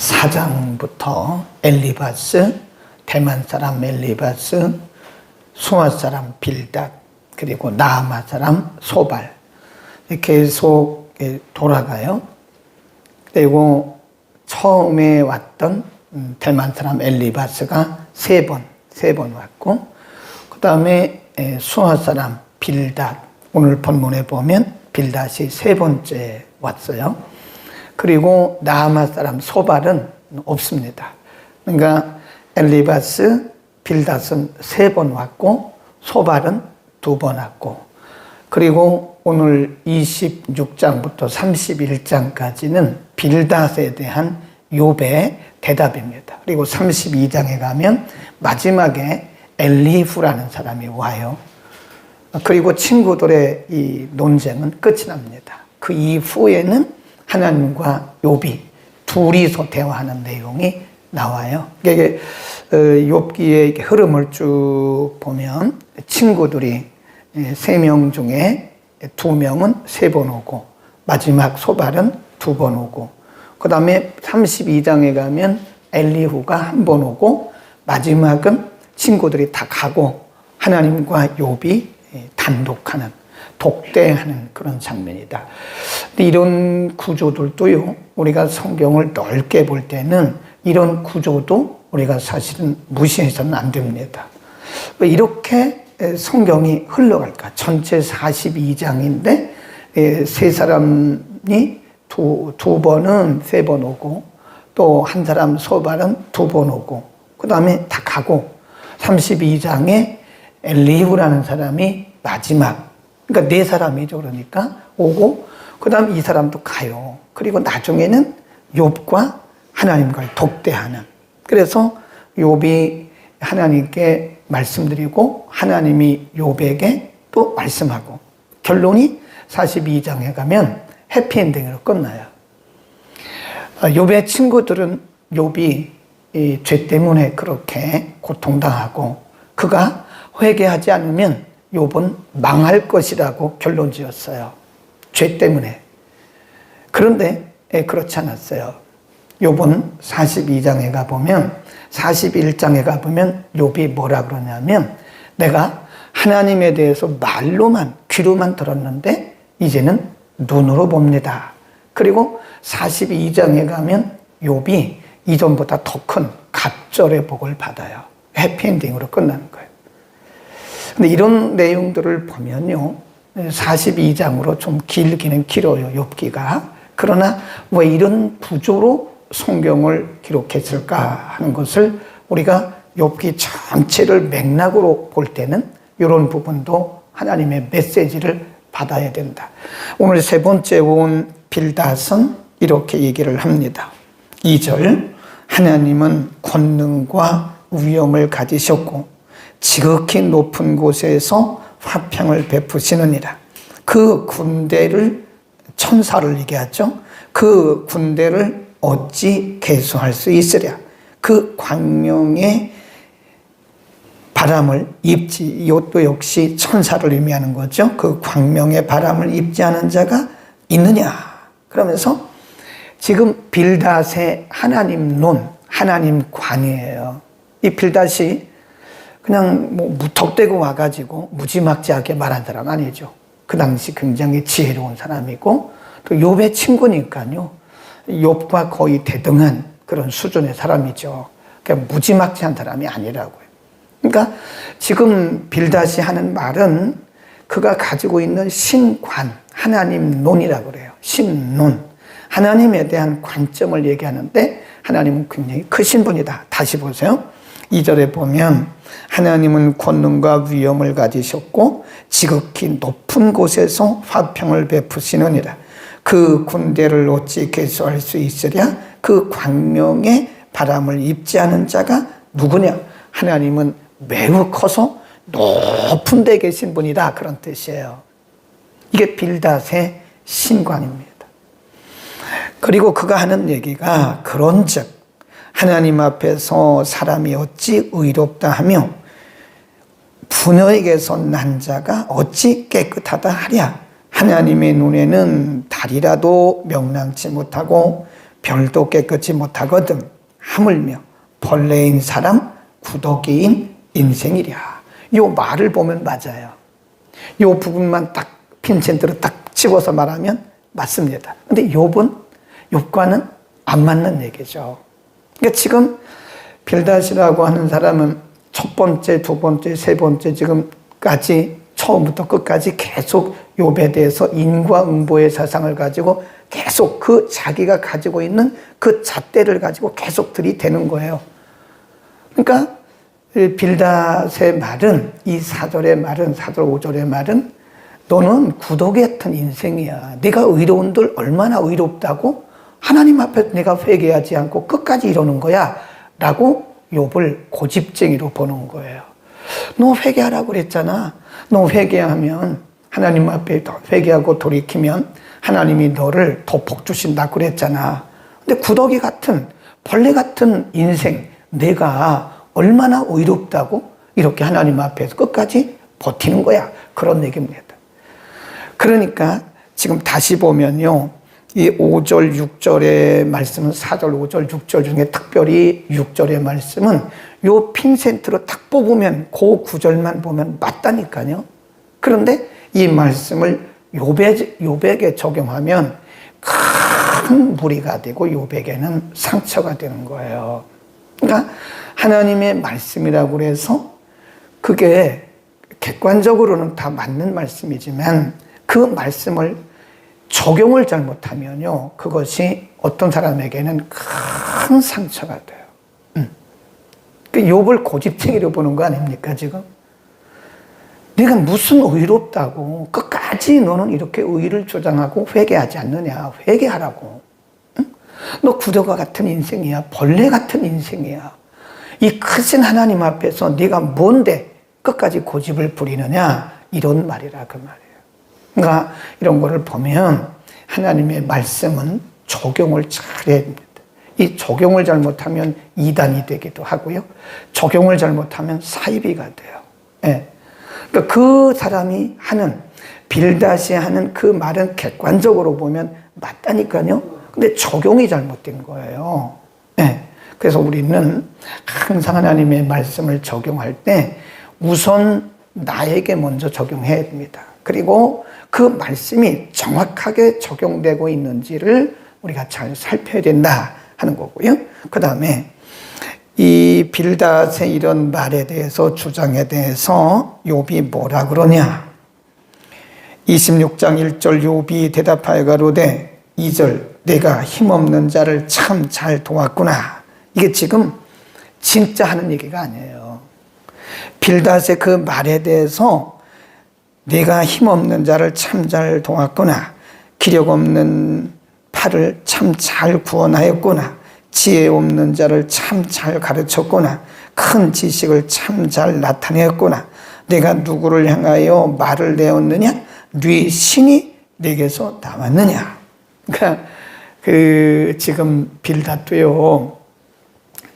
사장부터 엘리바스, 대만 사람 엘리바스, 수아 사람 빌닷, 그리고 나아마 사람 소발 계속 돌아가요. 그리고 처음에 왔던 음, 대만 사람 엘리바스가 세 번, 세 번 왔고, 그 다음에 수아 사람 빌닷, 오늘 본문에 보면 빌닷이 세 번째 왔어요. 그리고 나아마 사람 소발은 없습니다. 그러니까 엘리바스, 빌닷은 세 번 왔고, 소발은 두 번 왔고, 그리고 오늘 26장부터 31장까지는 빌닷에 대한 욥의 대답입니다. 그리고 32장에 가면 마지막에 엘리후라는 사람이 와요. 그리고 친구들의 이 논쟁은 끝이 납니다. 그 이후에는 하나님과 욥이 둘이서 대화하는 내용이 나와요. 이게 어, 욥기의 흐름을 쭉 보면 친구들이 세 명 중에 두 명은 세 번 오고 마지막 소발은 두 번 오고 그 다음에 32장에 가면 엘리후가 한 번 오고 마지막은 친구들이 다 가고 하나님과 욥이 단독하는 독대하는 그런 장면이다. 이런 구조들도요, 우리가 성경을 넓게 볼 때는 이런 구조도 우리가 사실은 무시해서는 안 됩니다. 이렇게 성경이 흘러갈까? 전체 42장인데, 세 사람이 두, 두 번은 세 번 오고, 또 한 사람 소발은 두 번 오고, 그 다음에 다 가고, 32장에 엘리후라는 사람이 마지막, 그러니까 네 사람이죠. 그러니까 오고 그다음 이 사람도 가요. 그리고 나중에는 욥과 하나님과를 독대하는. 그래서 욥이 하나님께 말씀드리고 하나님이 욥에게 또 말씀하고 결론이 42장에 가면 해피엔딩으로 끝나요. 어, 욥의 친구들은 욥이 죄 때문에 그렇게 고통당하고 그가 회개하지 않으면 욥은 망할 것이라고 결론 지었어요. 죄 때문에. 그런데 예, 그렇지 않았어요. 욥은 42장에 가 보면 41장에 가 보면 욥이 뭐라 그러냐면 내가 하나님에 대해서 말로만 귀로만 들었는데 이제는 눈으로 봅니다. 그리고 42장에 가면 욥이 이전보다 더 큰 갑절의 복을 받아요. 해피엔딩으로 끝나는 거예요. 근데 이런 내용들을 보면요. 42장으로 좀 길기는 길어요. 욥기가. 그러나 왜 이런 구조로 성경을 기록했을까 하는 것을 우리가 욥기 전체를 맥락으로 볼 때는 이런 부분도 하나님의 메시지를 받아야 된다. 오늘 세 번째 온 빌닷은 이렇게 얘기를 합니다. 2절 하나님은 권능과 위엄을 가지셨고 지극히 높은 곳에서 화평을 베푸시느니라. 그 군대를 천사를 얘기하죠. 그 군대를 어찌 개수할 수 있으랴. 그 광명의 바람을 입지, 이것도 역시 천사를 의미하는 거죠. 그 광명의 바람을 입지 않은 자가 있느냐. 그러면서 지금 빌닷의 하나님 논, 하나님 관이에요. 이 빌닷이 그냥 뭐 무턱대고 와가지고 무지막지하게 말한 사람 아니죠. 그 당시 굉장히 지혜로운 사람이고 또 욥의 친구니까요. 욥과 거의 대등한 그런 수준의 사람이죠. 그러니까 무지막지한 사람이 아니라고요. 그러니까 지금 빌다시 하는 말은 그가 가지고 있는 신관, 하나님 논이라고 그래요. 신논. 하나님에 대한 관점을 얘기하는데 하나님은 굉장히 크신 분이다. 다시 보세요. 2절에 보면 하나님은 권능과 위엄을 가지셨고 지극히 높은 곳에서 화평을 베푸시느니라. 그 군대를 어찌 개수할 수 있으랴? 그 광명의 바람을 입지 않은 자가 누구냐? 하나님은 매우 커서 높은 데 계신 분이다. 그런 뜻이에요. 이게 빌닷의 신관입니다. 그리고 그가 하는 얘기가 그런 즉, 하나님 앞에서 사람이 어찌 의롭다 하며 부녀에게서 난 자가 어찌 깨끗하다 하랴. 하나님의 눈에는 달이라도 명랑치 못하고 별도 깨끗이 못하거든 하물며 벌레인 사람 구더기인 인생이랴. 요 말을 보면 맞아요. 요 부분만 딱 핀센트로 딱 집어서 말하면 맞습니다. 근데 욥은 욥과는 안 맞는 얘기죠. 그러니까 지금 빌다시라고 하는 사람은 첫 번째, 두 번째, 세 번째 지금까지 처음부터 끝까지 계속 욥에 대해서 인과응보의 사상을 가지고 계속 그 자기가 가지고 있는 그 잣대를 가지고 계속 들이대는 거예요. 그러니까 이 빌닷의 말은 이 사절의 말은 사절 오절의 말은 너는 구독이 같은 인생이야. 내가 의로운들 얼마나 의롭다고 하나님 앞에 내가 회개하지 않고 끝까지 이러는 거야. 라고 욥을 고집쟁이로 보는 거예요. 너 회개하라고 그랬잖아. 너 회개하면 하나님 앞에 회개하고 돌이키면 하나님이 너를 더 복 주신다 그랬잖아. 근데 구더기 같은 벌레 같은 인생 내가 얼마나 의롭다고 이렇게 하나님 앞에서 끝까지 버티는 거야. 그런 얘기입니다. 그러니까 지금 다시 보면요. 이 5절, 6절의 말씀은 4절, 5절, 6절 중에 특별히 6절의 말씀은 요 핀센트로 딱 뽑으면 그 구절만 보면 맞다니까요. 그런데 이 말씀을 요배, 요백에 적용하면 큰 무리가 되고 요백에는 상처가 되는 거예요. 그러니까 하나님의 말씀이라고 그래서 그게 객관적으로는 다 맞는 말씀이지만 그 말씀을 적용을 잘못하면요, 그것이 어떤 사람에게는 큰 상처가 돼요. 음. 그 욥을 고집쟁이로 보는 거 아닙니까, 지금? 네가 무슨 의롭다고 끝까지 너는 이렇게 의를 주장하고 회개하지 않느냐? 회개하라고. 응? 너 구더가 같은 인생이야. 벌레 같은 인생이야. 이 크신 하나님 앞에서 네가 뭔데 끝까지 고집을 부리느냐? 이런 말이라 그 말이에요. 그러니까 이런 거를 보면 하나님의 말씀은 적용을 잘해야 됩니다. 이 적용을 잘못하면 이단이 되기도 하고요. 적용을 잘못하면 사이비가 돼요. 예. 그러니까 그 사람이 하는 빌다시 하는 그 말은 객관적으로 보면 맞다니까요. 근데 적용이 잘못된 거예요. 예. 그래서 우리는 항상 하나님의 말씀을 적용할 때 우선 나에게 먼저 적용해야 됩니다. 그리고 그 말씀이 정확하게 적용되고 있는지를 우리가 잘 살펴야 된다 하는 거고요. 그 다음에 이 빌닷의 이런 말에 대해서 주장에 대해서 욥이 뭐라 그러냐? 26장 1절 욥이 대답하여 가로되 2절 내가 힘없는 자를 참 잘 도왔구나. 이게 지금 진짜 하는 얘기가 아니에요. 빌닷의 그 말에 대해서 내가 힘없는 자를 참 잘 도왔구나. 기력 없는 팔을 참 잘 구원하였구나. 지혜 없는 자를 참 잘 가르쳤구나. 큰 지식을 참 잘 나타내었구나. 내가 누구를 향하여 말을 내었느냐? 네 신이 내게서 나왔느냐? 그러니까 그 지금 빌닷도요.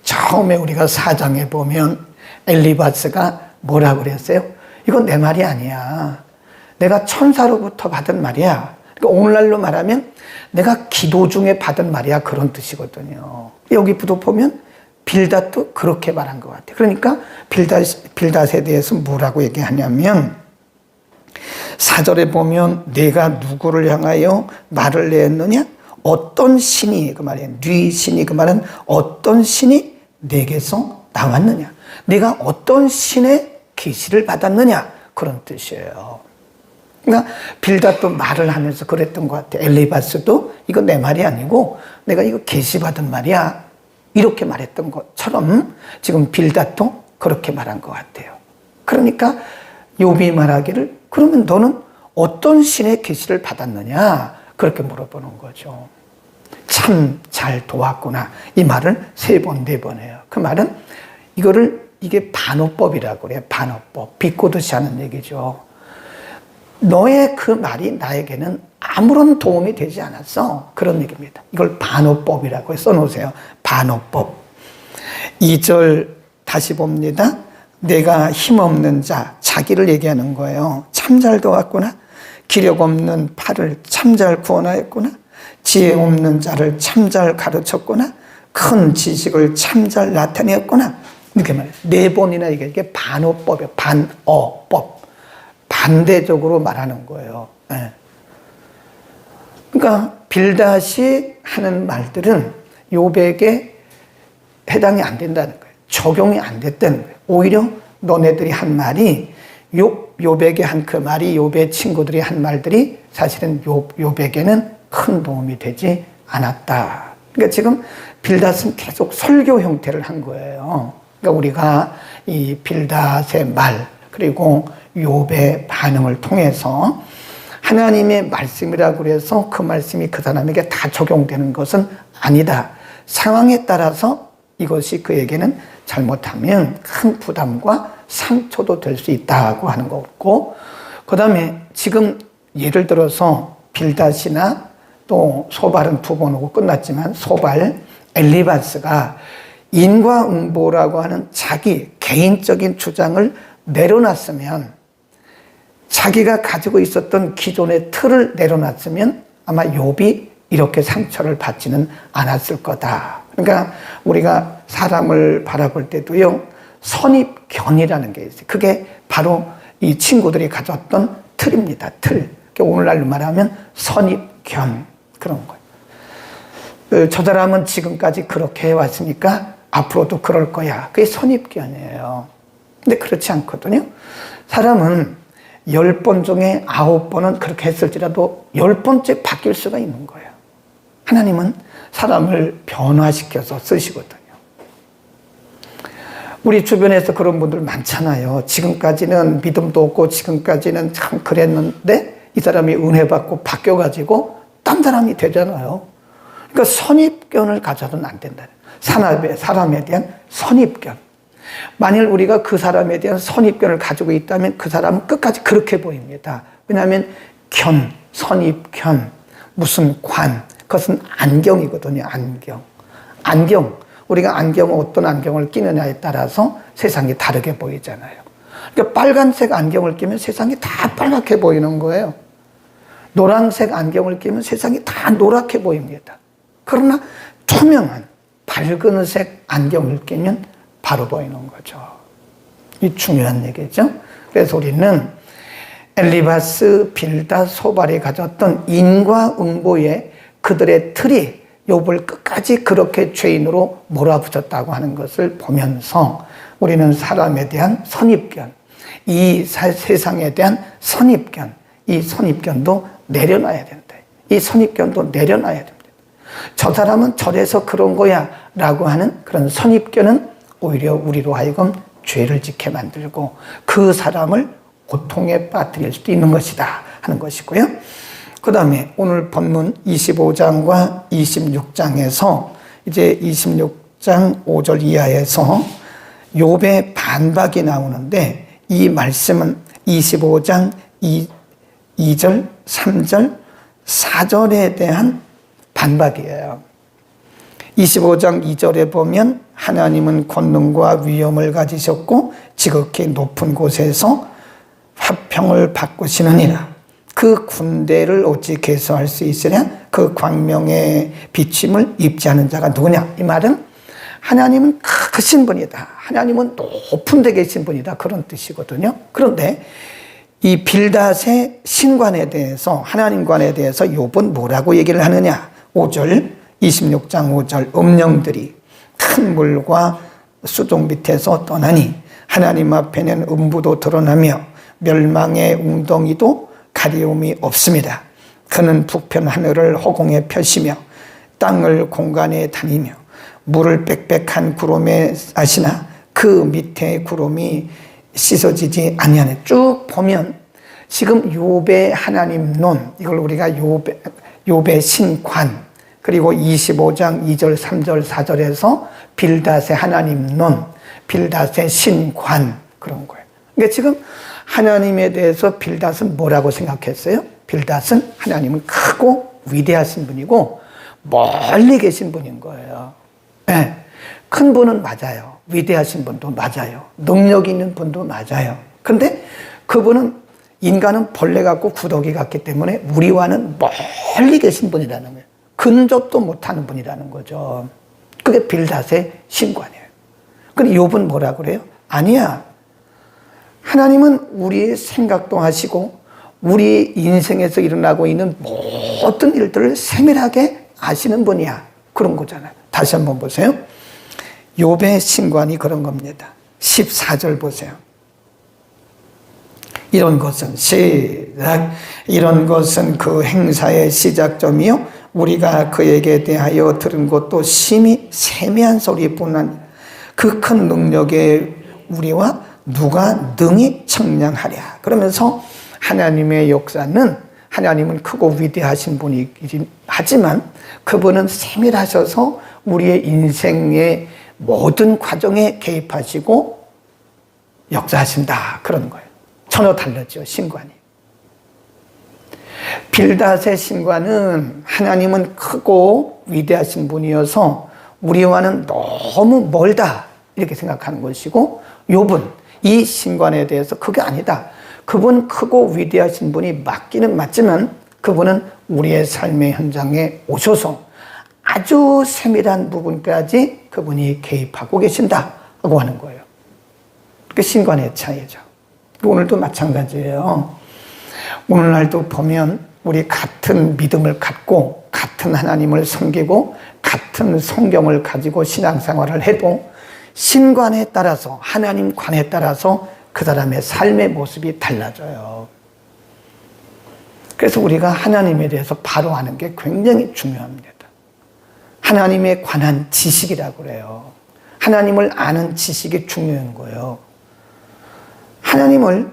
처음에 우리가 사장에 보면 엘리바스가 뭐라 그랬어요? 이건 내 말이 아니야. 내가 천사로부터 받은 말이야. 그러니까 오늘날로 말하면 내가 기도 중에 받은 말이야. 그런 뜻이거든요. 여기부터 보면 빌닷도 그렇게 말한 것 같아요. 그러니까 빌닷, 빌닷에 대해서 뭐라고 얘기하냐면 사절에 보면 내가 누구를 향하여 말을 내었느냐? 어떤 신이 그 말이에요. 네 신이 그 말은 어떤 신이 내게서 나왔느냐? 내가 어떤 신의 계시를 받았느냐? 그런 뜻이에요. 그러니까 빌닷도 말을 하면서 그랬던 것 같아. 엘리바스도 이거 내 말이 아니고 내가 이거 계시받은 말이야. 이렇게 말했던 것처럼 지금 빌닷도 그렇게 말한 것 같아요. 그러니까 욥이 말하기를 그러면 너는 어떤 신의 계시를 받았느냐 그렇게 물어보는 거죠. 참 잘 도왔구나 이 말을 세 번 네 번 해요. 그 말은 이거를 이게 반어법이라고 그래요. 반어법 비꼬듯이 하는 얘기죠. 너의 그 말이 나에게는 아무런 도움이 되지 않았어. 그런 얘기입니다. 이걸 반어법이라고 써놓으세요. 반어법. 2절 다시 봅니다. 내가 힘없는 자, 자기를 얘기하는 거예요. 참 잘 도왔구나. 기력 없는 팔을 참 잘 구원하였구나. 지혜 없는 자를 참 잘 가르쳤거나 큰 지식을 참 잘 나타내었거나 이렇게 말해요. 네 번이나 이게, 이게 반어법이에요. 반어법. 반대적으로 말하는 거예요. 예. 그러니까 빌다시 하는 말들은 요백에 해당이 안 된다는 거예요. 적용이 안 됐다는 거예요. 오히려 너네들이 한 말이 요, 요백에 한그 말이 요배 친구들이 한 말들이 사실은 요, 요백에는 큰 도움이 되지 않았다. 그러니까 지금 빌닷은 계속 설교 형태를 한 거예요. 그러니까 우리가 이 빌닷의 말, 그리고 욥의 반응을 통해서 하나님의 말씀이라고 그래서 그 말씀이 그 사람에게 다 적용되는 것은 아니다. 상황에 따라서 이것이 그에게는 잘못하면 큰 부담과 상처도 될 수 있다고 하는 거고, 그 다음에 지금 예를 들어서 빌닷이나 또 소발은 두 번 오고 끝났지만 소발, 엘리바스가 인과응보라고 하는 자기 개인적인 주장을 내려놨으면 자기가 가지고 있었던 기존의 틀을 내려놨으면 아마 욥이 이렇게 상처를 받지는 않았을 거다. 그러니까 우리가 사람을 바라볼 때도요, 선입견이라는 게 있어요. 그게 바로 이 친구들이 가졌던 틀입니다. 틀. 오늘날로 말하면 선입견. 그런 거예요. 저 사람은 지금까지 그렇게 해왔으니까 앞으로도 그럴 거야. 그게 선입견이에요. 근데 그렇지 않거든요. 사람은 열 번 중에 아홉 번은 그렇게 했을지라도 열 번째 바뀔 수가 있는 거예요. 하나님은 사람을 변화시켜서 쓰시거든요. 우리 주변에서 그런 분들 많잖아요. 지금까지는 믿음도 없고 지금까지는 참 그랬는데 이 사람이 은혜 받고 바뀌어가지고 딴 사람이 되잖아요. 그러니까 선입견을 가져서는 안 된다. 사람에, 사람에 대한 선입견. 만일 우리가 그 사람에 대한 선입견을 가지고 있다면 그 사람은 끝까지 그렇게 보입니다. 왜냐하면 견, 선입견, 무슨 관, 그것은 안경이거든요, 안경. 안경. 우리가 안경을 어떤 안경을 끼느냐에 따라서 세상이 다르게 보이잖아요. 그러니까 빨간색 안경을 끼면 세상이 다 빨갛게 보이는 거예요. 노란색 안경을 끼면 세상이 다 노랗게 보입니다. 그러나 투명한 밝은색 안경을 끼면 바로 보이는 거죠. 이 중요한 얘기죠. 그래서 우리는 엘리바스, 빌다, 소발이 가졌던 인과응보의 그들의 틀이 욥을 끝까지 그렇게 죄인으로 몰아붙였다고 하는 것을 보면서 우리는 사람에 대한 선입견, 이 세상에 대한 선입견, 이 선입견도 내려놔야 된다. 이 선입견도 내려놔야 됩니다. 저 사람은 저래서 그런 거야 라고 하는 그런 선입견은 오히려 우리로 하여금 죄를 짓게 만들고 그 사람을 고통에 빠뜨릴 수도 있는 것이다 하는 것이고요. 그 다음에 오늘 본문 25장과 26장에서 이제 26장 5절 이하에서 욥의 반박이 나오는데 이 말씀은 25장 2, 2절, 3절, 4절에 대한 반박이에요. 25장 2절에 보면 하나님은 권능과 위엄을 가지셨고 지극히 높은 곳에서 화평을 바꾸시느니라. 그 군대를 어찌 개수할 수 있으랴? 그 광명의 비침을 입지 않은 자가 누구냐? 이 말은 하나님은 크신 분이다. 하나님은 높은 데 계신 분이다. 그런 뜻이거든요. 그런데 이 빌닷의 신관에 대해서 하나님관에 대해서 욥은 뭐라고 얘기를 하느냐? 5절 26장 5절 음령들이 큰 물과 수종 밑에서 떠나니 하나님 앞에는 음부도 드러나며 멸망의 웅덩이도 가리움이 없습니다. 그는 북편 하늘을 허공에 펴시며 땅을 공간에 다니며 물을 빽빽한 구름에 아시나 그 밑에 구름이 씻어지지 아니하네. 쭉 보면 지금 욥의 하나님 논 이걸 우리가 욥의, 욥의 신관 그리고 25장 2절 3절 4절에서 빌닷의 하나님 논 빌닷의 신관 그런 거예요. 그러니까 지금 하나님에 대해서 빌닷은 뭐라고 생각했어요? 빌닷은 하나님은 크고 위대하신 분이고 멀리 계신 분인 거예요. 네. 큰 분은 맞아요. 위대하신 분도 맞아요. 능력 있는 분도 맞아요. 근데 그분은 인간은 벌레 같고 구더기 같기 때문에 우리와는 멀리 계신 분이라는 거예요. 근접도 못하는 분이라는 거죠. 그게 빌닷의 신관이에요. 근데 욥은 뭐라 그래요? 아니야. 하나님은 우리의 생각도 하시고 우리 인생에서 일어나고 있는 모든 일들을 세밀하게 아시는 분이야. 그런 거잖아요. 다시 한번 보세요. 욥의 신관이 그런 겁니다. 14절 보세요. 이런 것은 시작 이런 것은 그 행사의 시작점이요 우리가 그에게 대하여 들은 것도 심히 세미한 소리뿐 아니라 그 큰 능력에 우리와 누가 능히 청량하랴 그러면서 하나님의 역사는 하나님은 크고 위대하신 분이긴 하지만 그분은 세밀하셔서 우리의 인생의 모든 과정에 개입하시고 역사하신다 그런 거예요. 전혀 다르죠 신관이. 빌닷의 신관은 하나님은 크고 위대하신 분이어서 우리와는 너무 멀다 이렇게 생각하는 것이고 욥은 이 신관에 대해서 그게 아니다. 그분 크고 위대하신 분이 맞기는 맞지만 그분은 우리의 삶의 현장에 오셔서 아주 세밀한 부분까지 그분이 개입하고 계신다고 하는 거예요. 그 신관의 차이죠. 오늘도 마찬가지예요. 오늘날도 보면 우리 같은 믿음을 갖고 같은 하나님을 섬기고 같은 성경을 가지고 신앙생활을 해도 신관에 따라서 하나님 관에 따라서 그 사람의 삶의 모습이 달라져요. 그래서 우리가 하나님에 대해서 바로 하는 게 굉장히 중요합니다. 하나님에 관한 지식이라고 그래요. 하나님을 아는 지식이 중요한 거예요. 하나님을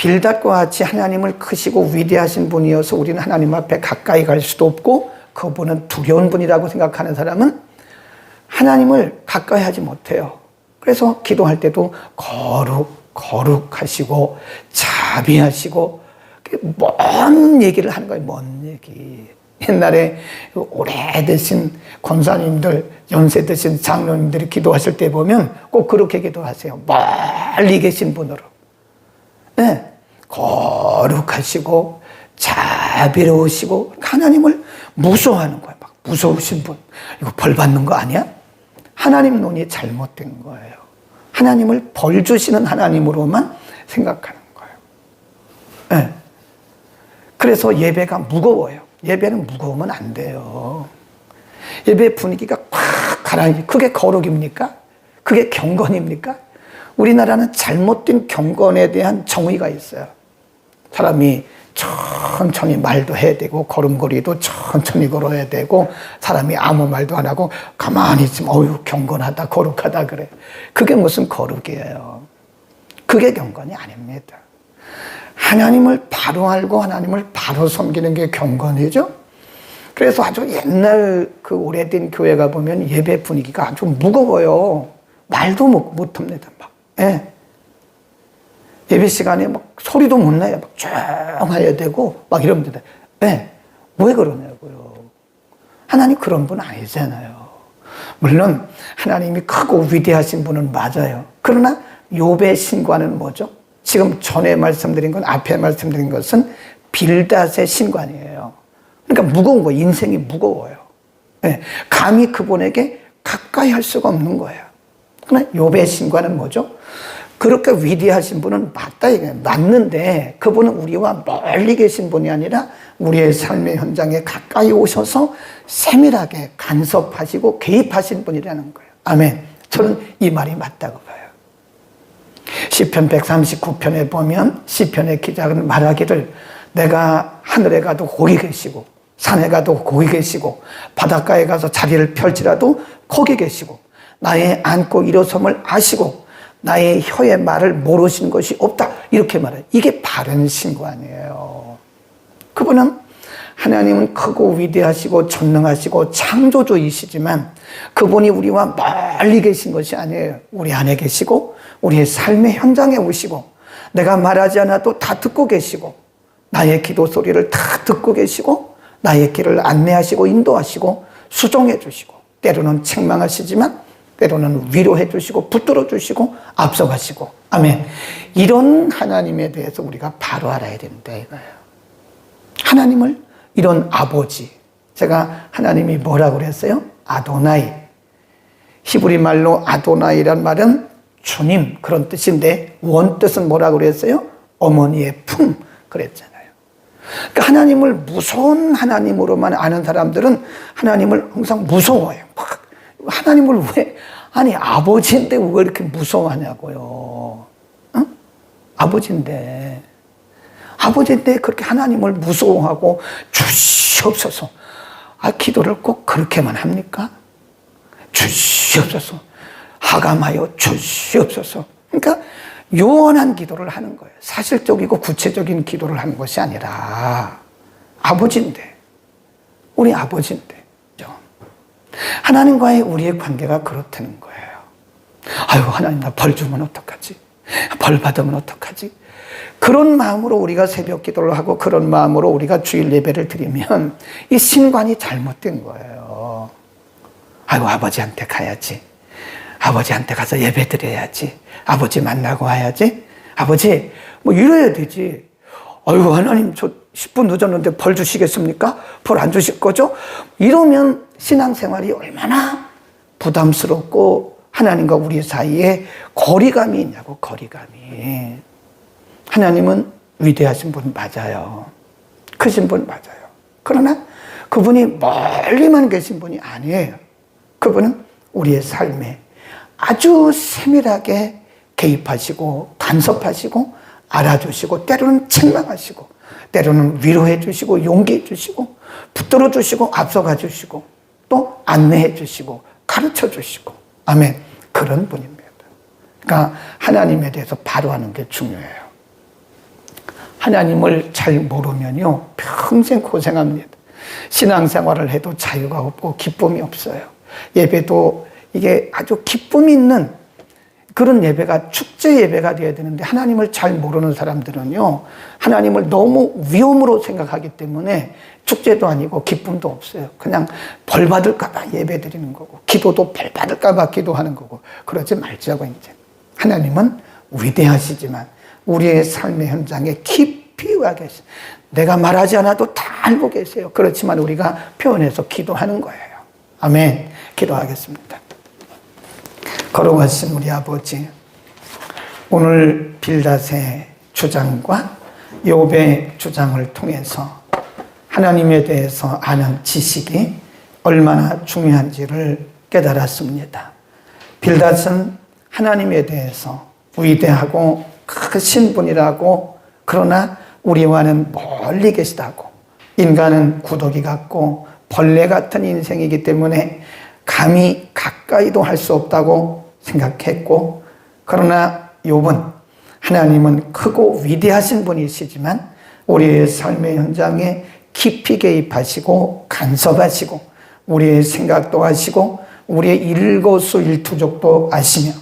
빌닷과 같이 하나님을 크시고 위대하신 분이어서 우리는 하나님 앞에 가까이 갈 수도 없고 그분은 두려운 분이라고 생각하는 사람은 하나님을 가까이 하지 못해요. 그래서 기도할 때도 거룩, 거룩하시고 자비하시고 먼 얘기를 하는 거예요. 먼 얘기. 옛날에 오래되신 권사님들, 연세 드신 장로님들이 기도하실 때 보면 꼭 그렇게 기도하세요. 멀리 계신 분으로. 네. 거룩하시고 자비로우시고 하나님을 무서워하는 거예요. 막 무서우신 분. 이거 벌 받는 거 아니야? 하나님 눈이 잘못된 거예요. 하나님을 벌 주시는 하나님으로만 생각하는 거예요. 네. 그래서 예배가 무거워요. 예배는 무거우면 안 돼요. 예배 분위기가 콱 가라앉 그게 거룩입니까? 그게 경건입니까? 우리나라는 잘못된 경건에 대한 정의가 있어요. 사람이 천천히 말도 해야 되고 걸음걸이도 천천히 걸어야 되고 사람이 아무 말도 안 하고 가만히 있으면 어유 경건하다 거룩하다 그래. 그게 무슨 거룩이에요. 그게 경건이 아닙니다. 하나님을 바로 알고 하나님을 바로 섬기는 게 경건이죠. 그래서 아주 옛날 그 오래된 교회가 보면 예배 분위기가 아주 무거워요. 말도 못, 합니다. 막. 예. 예배 시간에 막 소리도 못 나요. 막 조용해야 되고 막 이러면 돼. 예. 왜 그러냐고요. 하나님 그런 분 아니잖아요. 물론 하나님이 크고 위대하신 분은 맞아요. 그러나 욥의 신관은 뭐죠? 지금 전에 말씀드린 건 앞에 말씀드린 것은 빌닷의 신관이에요. 그러니까 무거운 거 인생이 무거워요. 네. 감히 그분에게 가까이 할 수가 없는 거예요. 그러나 욥의 신관은 뭐죠? 그렇게 위대하신 분은 맞다 이게 맞는데 그분은 우리와 멀리 계신 분이 아니라 우리의 삶의 현장에 가까이 오셔서 세밀하게 간섭하시고 개입하신 분이라는 거예요. 아멘. 저는 이 말이 맞다고 봐요. 시편 139편에 보면 시편의 기자는 말하기를 내가 하늘에 가도 거기 계시고 산에 가도 거기 계시고 바닷가에 가서 자리를 펼치라도 거기 계시고 나의 앉고 일어섬을 아시고 나의 혀의 말을 모르시는 것이 없다 이렇게 말해요. 이게 바른 신관이에요. 그분은 하나님은 크고 위대하시고 전능하시고 창조주이시지만 그분이 우리와 멀리 계신 것이 아니에요. 우리 안에 계시고 우리의 삶의 현장에 오시고 내가 말하지 않아도 다 듣고 계시고 나의 기도 소리를 다 듣고 계시고 나의 길을 안내하시고 인도하시고 수종해 주시고 때로는 책망하시지만 때로는 위로해 주시고 붙들어 주시고 앞서가시고 아멘 이런 하나님에 대해서 우리가 바로 알아야 된다 이거예요 하나님을 이런 아버지 제가 하나님이 뭐라고 그랬어요? 아도나이. 히브리 말로 아도나이란 말은 주님 그런 뜻인데 원 뜻은 뭐라고 그랬어요? 어머니의 품 그랬잖아요. 그러니까 하나님을 무서운 하나님으로만 아는 사람들은 하나님을 항상 무서워해요. 막 하나님을 왜 아니 아버지인데 왜 이렇게 무서워하냐고요. 응? 아버지인데 아버지인데 그렇게 하나님을 무서워하고 주시옵소서. 아 기도를 꼭 그렇게만 합니까? 주시옵소서. 하감하여 주시옵소서. 그러니까 요원한 기도를 하는 거예요. 사실적이고 구체적인 기도를 하는 것이 아니라 아버지인데 우리 아버지인데 하나님과의 우리의 관계가 그렇다는 거예요. 아유 하나님 나 벌 주면 어떡하지? 벌 받으면 어떡하지? 그런 마음으로 우리가 새벽 기도를 하고 그런 마음으로 우리가 주일 예배를 드리면 이 신관이 잘못된 거예요. 아이고 아버지한테 가야지. 아버지한테 가서 예배 드려야지. 아버지 만나고 와야지. 아버지 뭐 이래야 되지. 아이고 하나님 저 10분 늦었는데 벌 주시겠습니까? 벌 안 주실 거죠? 이러면 신앙생활이 얼마나 부담스럽고 하나님과 우리 사이에 거리감이 있냐고 거리감이. 하나님은 위대하신 분 맞아요. 크신 분 맞아요. 그러나 그분이 멀리만 계신 분이 아니에요. 그분은 우리의 삶에 아주 세밀하게 개입하시고 간섭하시고 알아주시고 때로는 책망하시고 때로는 위로해 주시고 용기해 주시고 붙들어 주시고 앞서가 주시고 또 안내해 주시고 가르쳐 주시고 아멘 그런 분입니다. 그러니까 하나님에 대해서 바로 하는 게 중요해요. 하나님을 잘 모르면요 평생 고생합니다. 신앙생활을 해도 자유가 없고 기쁨이 없어요. 예배도 이게 아주 기쁨 있는 그런 예배가 축제 예배가 되어야 되는데 하나님을 잘 모르는 사람들은요 하나님을 너무 위험으로 생각하기 때문에 축제도 아니고 기쁨도 없어요. 그냥 벌 받을까봐 예배 드리는 거고 기도도 벌 받을까봐 기도하는 거고 그러지 말자고 이제 하나님은 위대하시지만 우리의 삶의 현장에 깊이 와 계시. 내가 말하지 않아도 다 알고 계세요. 그렇지만 우리가 표현해서 기도하는 거예요. 아멘. 기도하겠습니다. 걸어가신 우리 아버지, 오늘 빌닷의 주장과 욥의 주장을 통해서 하나님에 대해서 아는 지식이 얼마나 중요한지를 깨달았습니다. 빌닷은 하나님에 대해서 위대하고 크신 분이라고 그러나 우리와는 멀리 계시다고 인간은 구더기 같고 벌레 같은 인생이기 때문에 감히 가까이도 할 수 없다고 생각했고 그러나 욥은 하나님은 크고 위대하신 분이시지만 우리의 삶의 현장에 깊이 개입하시고 간섭하시고 우리의 생각도 하시고 우리의 일거수일투족도 아시며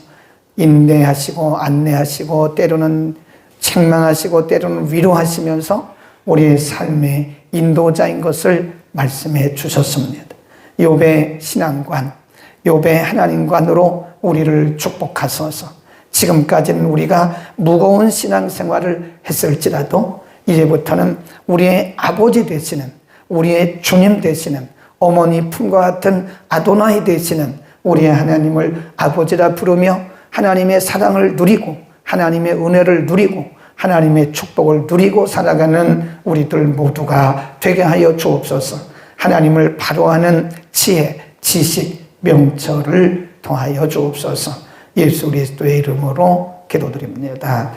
인내하시고 안내하시고 때로는 책망하시고 때로는 위로하시면서 우리의 삶의 인도자인 것을 말씀해 주셨습니다. 욥의 신앙관, 욥의 하나님관으로 우리를 축복하소서. 지금까지는 우리가 무거운 신앙생활을 했을지라도 이제부터는 우리의 아버지 되시는 우리의 주님 되시는 어머니 품과 같은 아도나이 되시는 우리의 하나님을 아버지라 부르며 하나님의 사랑을 누리고 하나님의 은혜를 누리고 하나님의 축복을 누리고 살아가는 우리들 모두가 되게 하여 주옵소서. 하나님을 바로하는 지혜, 지식, 명철을 더하여 주옵소서. 예수 그리스도의 이름으로 기도드립니다.